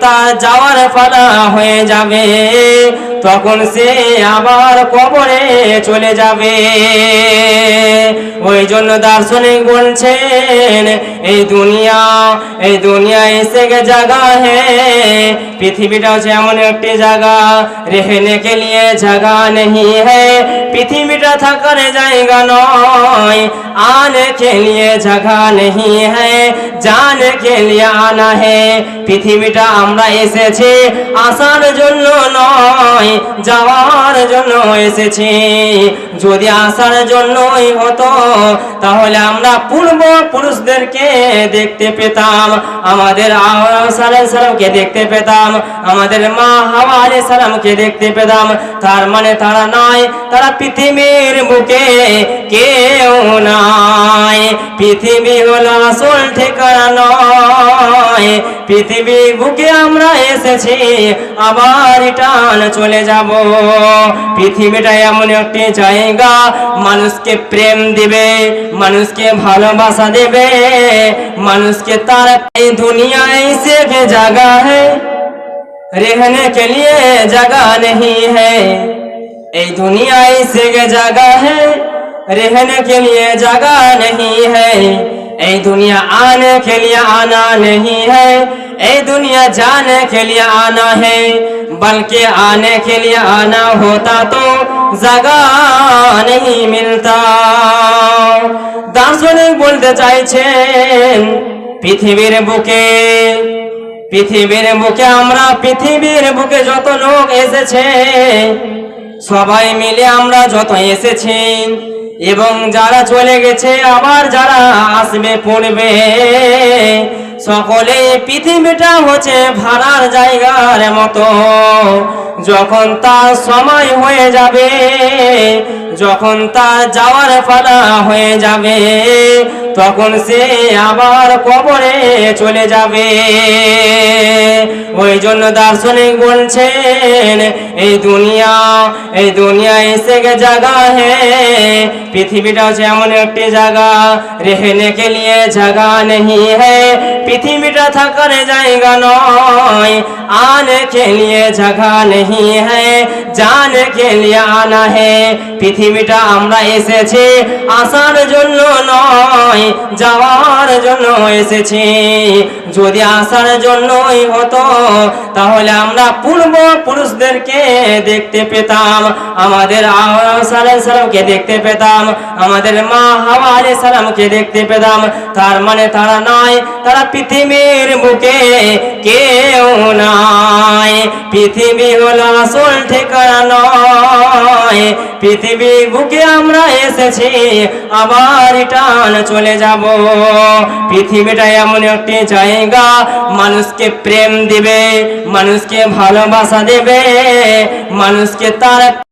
তার যাওয়ার পালা হয়ে যাবে তখন সে আবার কবরে চলে যাবে ওই জন্য দার্শনিক বলছেন এই দুনিয়া এই দুনিয়া এসে গে জায়গা হে পৃথিবীটা হচ্ছে এমন একটি জায়গা রেহেনে কে লিয়ে জায়গা নেই হে পৃথিবীটা থাকার জায়গা নয় आने के लिए जगह नहीं है जाने के लिए आना है পৃথিবীটা আমরা এসেছি আসার জন্য নয় যাওয়ার জন্য এসেছি। যদি আসার জন্যই হতো, তাহলে আমরা পূর্ব পুরুষদেরকে দেখতে পেতাম, আমাদের সালামকে দেখতে পেতাম, আমাদের মা হাওয়া আলাইহিস সালামকে দেখতে পেতাম। তার মানে তারা নাই, তারা পৃথিবীর বুকে কেউ নাই। পৃথিবী হলো আসল ঠিকানা নয়। পৃথিবী বুকে আমরা এসেছি আবার রিটার্ন চলে যাব পৃথিবীটা এমন একটি জায়গা মানুষকে প্রেম দিবে মানুষকে ভালোবাসা দেবে মানুষকে তার এই দুনিয়ায় से के जगह है रहने के लिए जगह नहीं है এই दुनिया से के जगह है रहने के लिए जगह नहीं है এই दुनिया आने के लिए आना नहीं है এই दुनिया जाने के लिए आना है बल्कि आने के लिए आना होता तो जगह नहीं मिलता দার্শনিক বলতে চাইছেন পৃথিবীর বুকে পৃথিবীর বুকে আমরা পৃথিবীর বুকে যত লোক এসেছে সবাই মিলে আমরা যত এসেছি এবং যারা চলে গেছে, আবার যারা আসবে পড়বে। সকলে পৃথিবীটা হচ্ছে ভাড়ার জায়গার মতো। যখন তার সময় হয়ে যাবে, যখন তার যাওয়ার পালা হয়ে যাবে তখন সে আবার কবরে চলে যাবে ওই জন্য দার্শনিক বলছেন এই দুনিয়া এই দুনিয়া এসে গে জায়গা হে পৃথিবীটা হচ্ছে এমন একটি জায়গা রেহেনে কে লিয়ে জায়গা নেই হে পৃথিবীটা থাকার জায়গা নয় आने के लिए जगह नहीं है जाने के लिए आना है পৃথিবীটা আমরা এসেছি আসার জন্য নয় যাওয়ার জন্য এসেছি। যদি আসার জন্যই হতো, তাহলে আমরা পূর্ব পুরুষদেরকে দেখতে পেতাম, আমাদের সালামকে দেখতে পেতাম, আমাদের মা হাওয়া আলাইহিস সালামকে দেখতে পেতাম। তার মানে তারা নয় তারা পৃথিবীর বুকে কেউ নাই। পৃথিবী হলো আসল ঠিকানা নয়। পৃথিবী বুকে আমরা এসেছি, আবার রিটার্ন চলে যাব। পৃথিবীটা এমন একটি জায়গা মানুষকে প্রেম দিবে মানুষকে ভালোবাসা দেবে মানুষকে তার